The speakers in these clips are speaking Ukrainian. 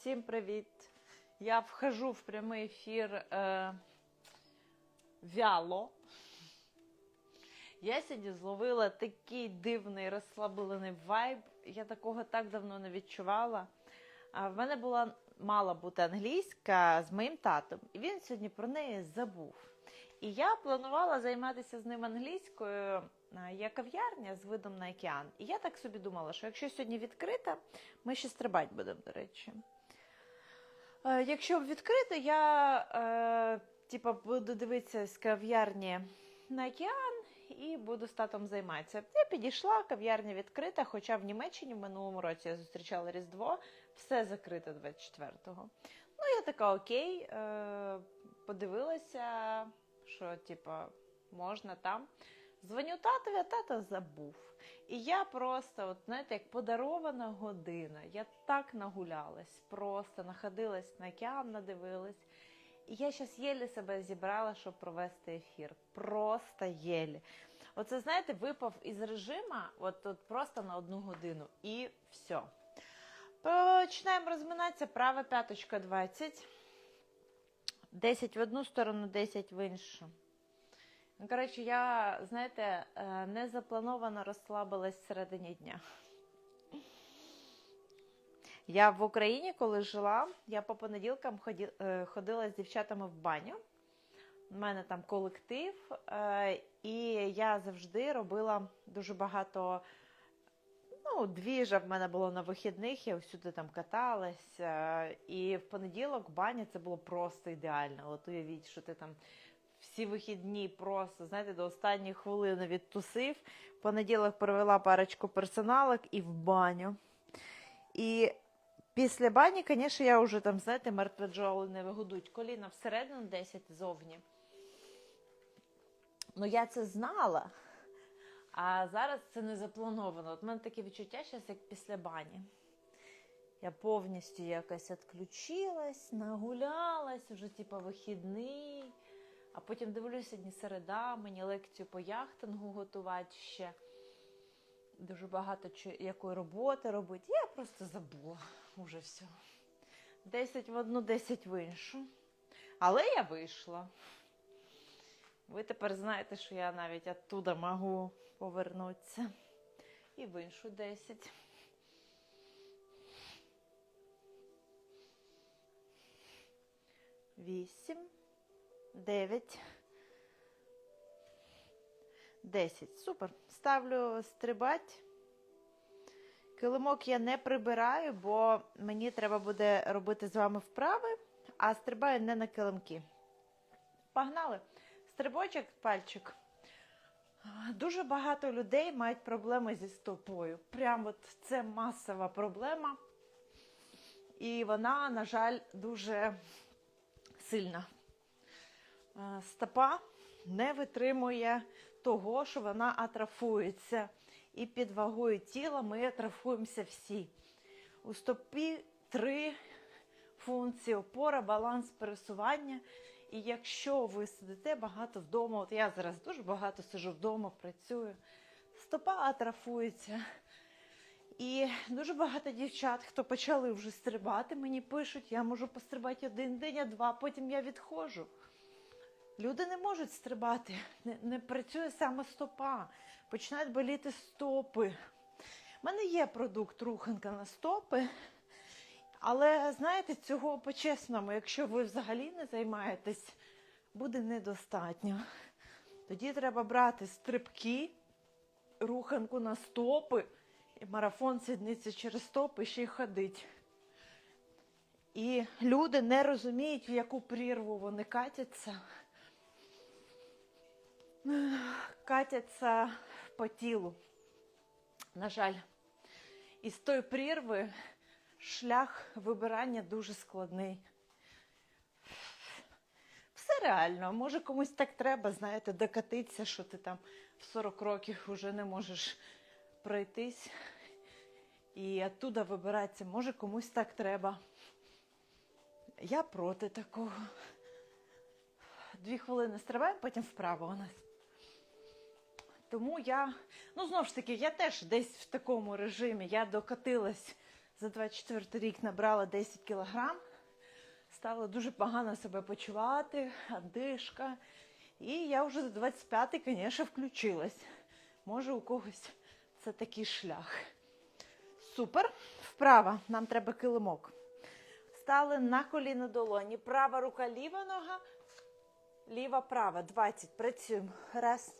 Всім привіт! Я вхожу в прямий ефір е, вяло. Я сьогодні зловила такий дивний розслаблений вайб. Я такого так давно не відчувала. А в мене була мала бути англійська з моїм татом, і він сьогодні про неї забув. І я планувала займатися з ним англійською. Є кав'ярня з видом на океан. І я так собі думала, що якщо сьогодні відкрита, ми ще стрибати будемо, до речі. Е, Якщо відкрито, я е, типа, буду дивитися з кав'ярні на океан і буду з татом займатися. Я підійшла, кав'ярня відкрита, хоча в Німеччині в минулому році я зустрічала Різдво, все закрите 24-го. Ну, я така окей, е, подивилася, що типа, можна там. Дзвоню татові, а тато забув. І я просто, от знаєте, як подарована година. Я так нагулялась, просто находилась на океан, надивилась. І я зараз єлі себе зібрала, щоб провести ефір. Просто єлі. Оце, знаєте, випав із режима, от, от просто на одну годину, і все. Починаємо розминатися. Права п'яточка 20. 10 в одну сторону, 10 в іншу. Ну, коротше, я, знаєте, е, незаплановано розслабилась всередині дня. Я в Україні, коли жила, я по понеділкам е, ходила з дівчатами в баню. У мене там колектив, е, і я завжди робила дуже багато. Ну, двіжа в мене було на вихідних, я всюди там каталась. І в понеділок баня це було просто ідеально. От уявіть, що ти там всі вихідні просто, знаєте, до останньої хвилини відтусив. Понеділок провела парочку персоналок і в баню. І після бані, звісно, я вже там, знаєте, мертве джоли не вигодуть. Коліна всередину 10 зовні. Ну, я це знала. А зараз це не заплановано. От в мене таке відчуття, зараз, як після бані. Я повністю якось відключилась, нагулялась, вже типу вихідний. А потім дивлюся дні середа, мені лекцію по яхтингу готувати ще. Дуже багато якої роботи робити. Я просто забула уже все. 10 в одну, 10 в іншу. Але я вийшла. Ви тепер знаєте, що я навіть оттуда можу повернутися. І в іншу 10. Вісім. 9, 10. Супер. Ставлю стрибать. Килимок я не прибираю, бо мені треба буде робити з вами вправи, а стрибаю не на килимки. Погнали. Стрибочок, пальчик. Дуже багато людей мають проблеми зі стопою. Прям от це масова проблема. І вона, на жаль, дуже сильна. Е, стопа не витримує того, що вона атрофується. І під вагою тіла ми атрофуємося всі. У стопі три функції: опора, баланс, пересування. І якщо ви сидите багато вдома, от я зараз дуже багато сижу вдома, працюю, стопа атрофується. І дуже багато дівчат, хто почали вже стрибати, мені пишуть, я можу пострибати один день, а два, потім я відходжу. Люди не можуть стрибати, не, не працює саме стопа, починають боліти стопи. У мене є продукт руханка на стопи, але знаєте, цього по-чесному, якщо ви взагалі не займаєтесь, буде недостатньо. Тоді треба брати стрибки, руханку на стопи, і марафон сідниці через стопи ще й ходить. І люди не розуміють, в яку прірву вони катяться катяться по тілу. На жаль, і з тої прірви шлях вибирання дуже складний. Все реально, може комусь так треба, знаєте, докатитися, що ти там в 40 років вже не можеш пройтись і оттуда вибиратися. Може комусь так треба. Я проти такого. Дві хвилини стрибаємо, потім вправо у нас. Тому я, ну знову ж таки, я теж десь в такому режимі, я докатилась за 24 рік набрала 10 кілограм. Стала дуже погано себе почувати, одишка. І я вже за 25-й, звісно, включилась. Може, у когось це такий шлях. Супер. Вправо. Нам треба килимок. Стали на коліно долоні. Права рука, ліва нога, ліва, права. 20. Працюємо. Раз.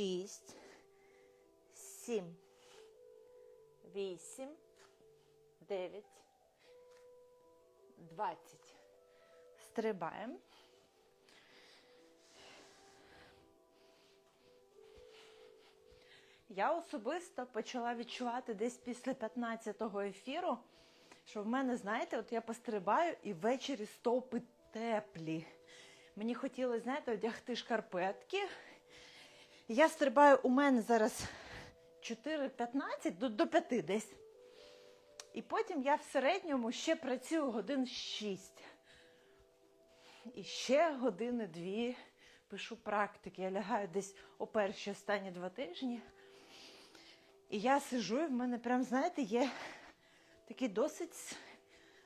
Шість. Сім. Вісім. Дев'ять. Двадцять. Стрибаємо. Я особисто почала відчувати десь після 15-го ефіру, що в мене, знаєте, от я пострибаю і ввечері стопи теплі. Мені хотілося, знаєте, одягти шкарпетки. Я стрибаю, у мене зараз 4-15 до, до 5 десь. І потім я в середньому ще працюю годин 6. І ще години дві пишу практики. Я лягаю десь о перші останні два тижні. І я сижу, і в мене прям, знаєте, є такий досить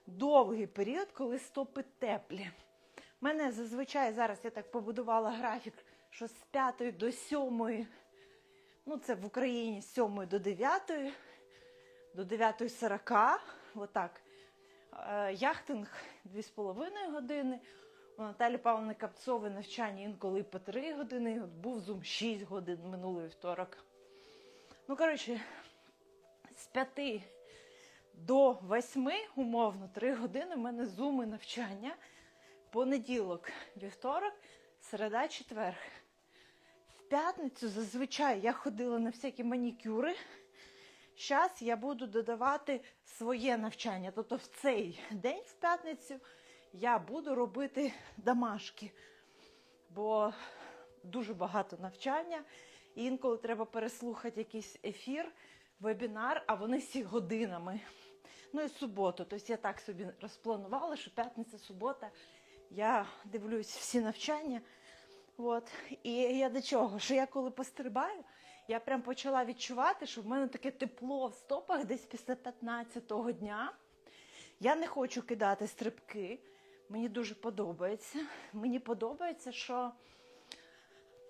довгий період, коли стопи теплі. У мене зазвичай зараз я так побудувала графік, що з 5 до 7, ну це в Україні з 7 до 9, до 9.40, отак. Е, Яхтинг 2,5 години. У Наталі Павловни Капцової навчання інколи по 3 години. От був зум 6 годин минулий вівторок. Ну, коротше, з 5 до 8, умовно, 3 години в мене зуми навчання. Понеділок, вівторок, середа, четвер. П'ятницю зазвичай я ходила на всякі манікюри. Зараз я буду додавати своє навчання. Тобто в цей день, в п'ятницю, я буду робити домашки, бо дуже багато навчання. І інколи треба переслухати якийсь ефір, вебінар, а вони всі годинами. Ну і суботу. Тобто я так собі розпланувала, що п'ятниця, субота я дивлюсь всі навчання. От. І я до чого? Що я коли пострибаю, я прям почала відчувати, що в мене таке тепло в стопах десь після 15-го дня. Я не хочу кидати стрибки. Мені дуже подобається. Мені подобається, що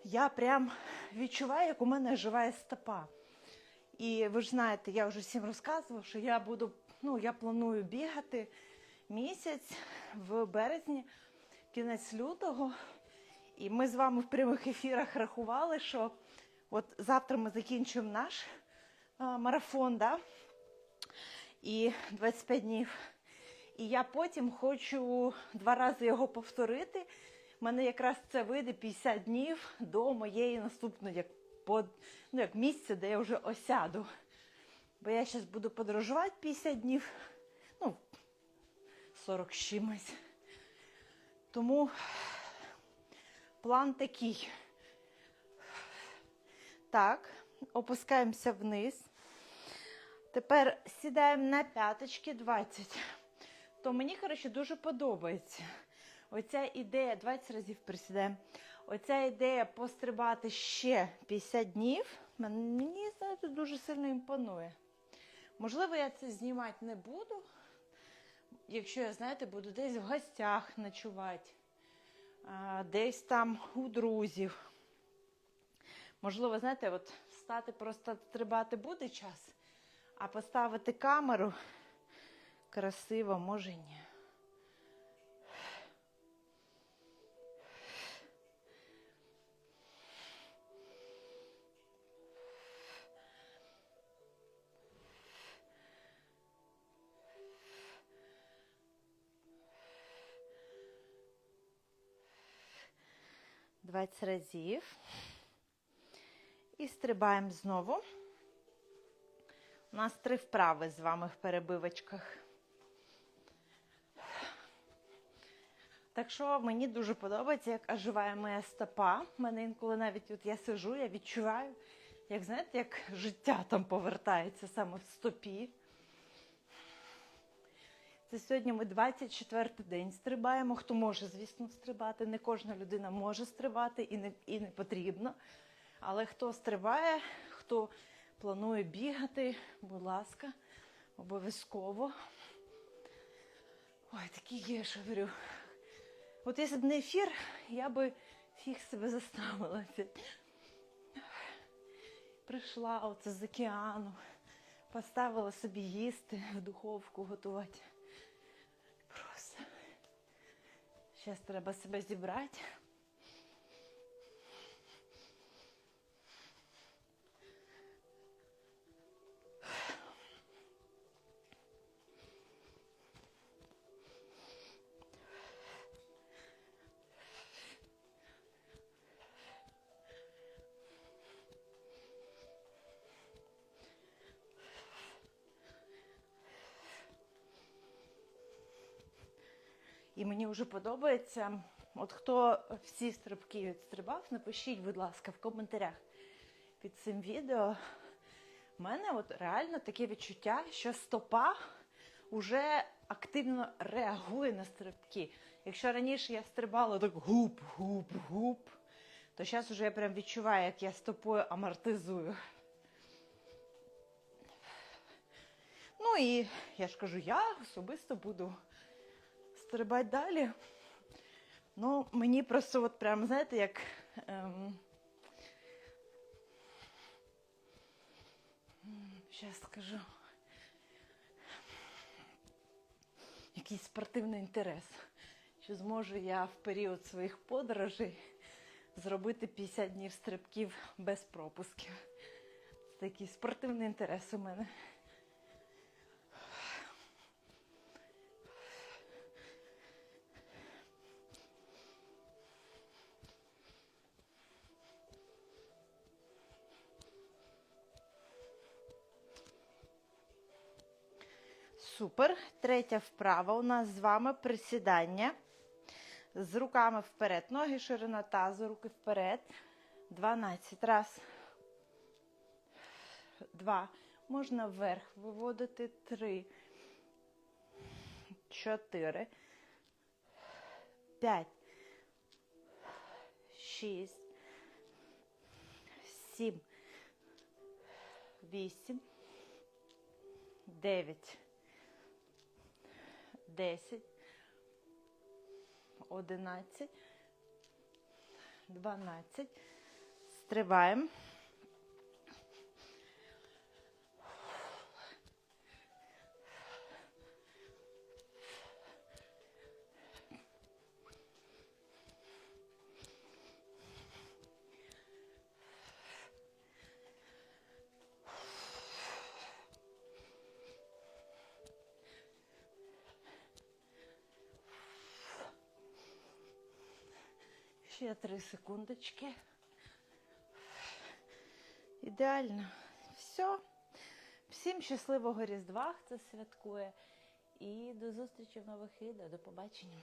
я прям відчуваю, як у мене живає стопа. І ви ж знаєте, я вже всім розказувала, що я буду, ну, я планую бігати місяць в березні, кінець лютого. І ми з вами в прямих ефірах рахували, що от завтра ми закінчуємо наш а, марафон, да? і 25 днів. І я потім хочу два рази його повторити. У мене якраз це вийде 50 днів до моєї наступної як, под, ну, як місця, де я вже осяду. Бо я зараз буду подорожувати 50 днів, ну, 40 з чимось. Тому план такий. Так, опускаємося вниз. Тепер сідаємо на п'яточки 20. То мені, коротше, дуже подобається. Оця ідея, 20 разів присідаємо. Оця ідея пострибати ще 50 днів, мені, знаєте, дуже сильно імпонує. Можливо, я це знімати не буду, якщо я, знаєте, буду десь в гостях ночувати, десь там у друзів. Можливо, знаєте, от встати просто стрибати буде час, а поставити камеру красиво, може ні. Двадцять разів. І стрибаємо знову. У нас три вправи з вами в перебивочках. Так що мені дуже подобається, як оживає моя стопа. У мене інколи навіть от я сижу, я відчуваю, як знаєте, як життя там повертається саме в стопі. Це сьогодні ми 24-й день стрибаємо. Хто може, звісно, стрибати. Не кожна людина може стрибати і не, і не потрібно. Але хто стрибає, хто планує бігати, будь ласка, обов'язково. Ой, такі є, що говорю. От якщо б не ефір, я би фіг себе заставила. Прийшла оце з океану, поставила собі їсти в духовку готувати. Зараз треба себе зібрати. І мені вже подобається. От хто всі стрибки відстрибав, напишіть, будь ласка, в коментарях під цим відео. У мене от реально таке відчуття, що стопа вже активно реагує на стрибки. Якщо раніше я стрибала так гуп, гуп, гуп, то зараз вже я прям відчуваю, як я стопою амортизую. Ну і я ж кажу, я особисто буду стрибати далі. Ну, мені просто от прям, знаєте, як. Ем... Зараз скажу. Якийсь спортивний інтерес. Чи зможу я в період своїх подорожей зробити 50 днів стрибків без пропусків? Це такий спортивний інтерес у мене. Супер. Третя вправа у нас з вами присідання. З руками вперед. Ноги ширина тазу, руки вперед. 12. Раз. Два. Можна вверх виводити. Три. Чотири. П'ять. Шість. Сім. Вісім. Дев'ять. 10, 11, 12. Стрибаємо. Ще три секундочки. Ідеально. Все. Всім щасливого Різдва, хто святкує. І до зустрічі в нових відео. До побачення.